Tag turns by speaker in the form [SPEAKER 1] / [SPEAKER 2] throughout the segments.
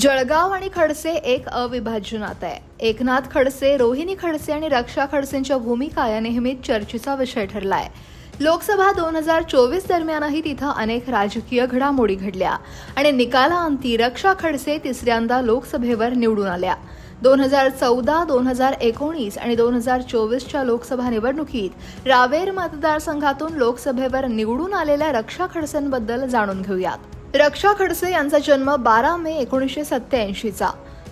[SPEAKER 1] जळगाव आणि खडसे एक अविभाज्य नातं आहे. एकनाथ खडसे रोहिणी खडसे आणि रक्षा खडसेंच्या भूमिका या नेहमीच चर्चेचा विषय ठरला आहे लोकसभा दोन हजार चोवीस दरम्यानही तिथं अनेक राजकीय घडामोडी घडल्या आणि निकालाअंती रक्षा खडसे तिसऱ्यांदा लोकसभेवर निवडून आल्या. दोन हजार चौदा दोन हजार एकोणीस आणि दोन हजार चोवीसच्या लोकसभा निवडणुकीत रावेर मतदारसंघातून लोकसभेवर निवडून आलेल्या रक्षा खडसेंबद्दल जाणून घेऊयात. रक्षा खडसे यांचा जन्म बारा मे एकोणीसशे सत्याऐंशीचा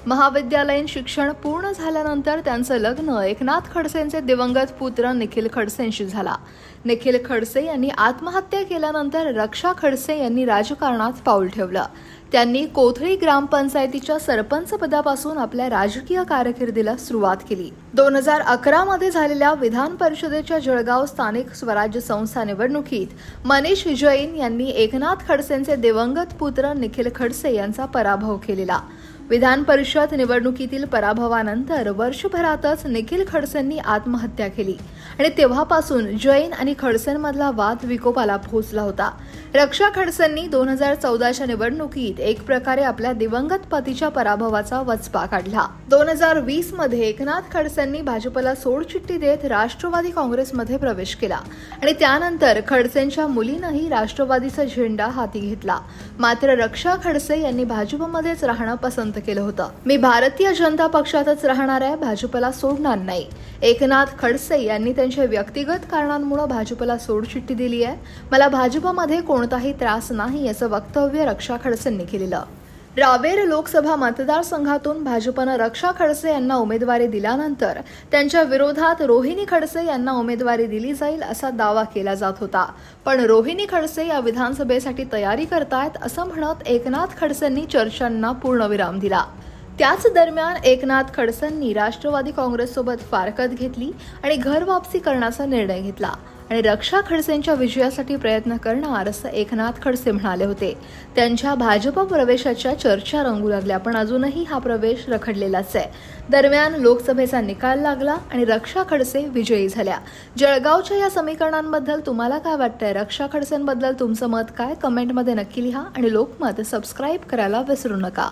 [SPEAKER 1] महाविद्यालयीन शिक्षण पूर्ण झाल्यानंतर त्यांचं लग्न एकनाथ खडसेंचे दिवंगत पुत्र निखिल खडसेंशी झाला. निखिल खडसे यांनी आत्महत्या केल्यानंतर रक्षा खडसे यांनी राजकारणात पाऊल ठेवलं. त्यांनी कोथळी ग्रामपंचायतीच्या सरपंच पदापासून आपल्या राजकीय कारकिर्दीला सुरुवात केली. दोन हजार अकरा मध्ये झालेल्या विधान परिषदेच्या जळगाव स्थानिक स्वराज्य संस्था निवडणुकीत मनीष जैन यांनी एकनाथ खडसेंचे दिवंगत पुत्र निखिल खडसे यांचा पराभव केलेला. विधान परिषद निवडणुकीतील पराभवानंतर वर्षभरातच निखिल खडसेंनी आत्महत्या केली. आणि तेव्हापासून जैन आणि खडसेंमधला वाद विकोपाला पोहोचला होता. रक्षा खडसेंनी दोन हजार चौदाच्या निवडणुकीत एक प्रकारे आपल्या दिवंगत पतीच्या पराभवाचा वचपा काढला. दोन हजार वीसमध्ये एकनाथ खडसेंनी भाजपला सोडचिठ्ठी देत राष्ट्रवादी काँग्रेसमध्ये प्रवेश केला. आणि त्यानंतर खडसेंच्या मुलीनंही राष्ट्रवादीचा झेंडा हाती घेतला. मात्र रक्षा खडसे यांनी भाजपमध्येच राहणं पसंत केलं होतं. मी भारतीय जनता पक्षातच राहणार आहे भाजपला सोडणार नाही. एकनाथ खडसे यांनी त्यांच्या व्यक्तिगत कारणांमुळे भाजपला सोडचिठ्ठी दिली आहे मला भाजपमध्ये कोणताही त्रास नाही असं वक्तव्य रक्षा खडसेंनी केलेलं. रावेर लोकसभा मतदारसंघातून भाजपनं रक्षा खडसे यांना उमेदवारी दिल्यानंतर त्यांच्या विरोधात रोहिणी खडसे यांना उमेदवारी दिली जाईल असा दावा केला जात होता. पण रोहिणी खडसे या विधानसभेसाठी तयारी करतायत असं म्हणत एकनाथ खडसेंनी चर्चांना पूर्णविराम दिला. त्याच दरम्यान एकनाथ खडसेंनी राष्ट्रवादी काँग्रेससोबत फारकत घेतली आणि घर वापसी करण्याचा निर्णय घेतला. आणि रक्षा खडसेंच्या विजयासाठी प्रयत्न करणार असं एकनाथ खडसे म्हणाले होते. त्यांच्या भाजप प्रवेशाच्या चर्चा रंगू लागल्या पण अजूनही हा प्रवेश रखडलेलाच आहे. दरम्यान लोकसभेचा निकाल लागला आणि रक्षा खडसे विजयी झाल्या. जळगावच्या या समीकरणांबद्दल तुम्हाला काय वाटतंय? रक्षा खडसेंबद्दल तुमचं मत काय? कमेंटमध्ये नक्की लिहा आणि लोकमत सबस्क्राईब करायला विसरू नका.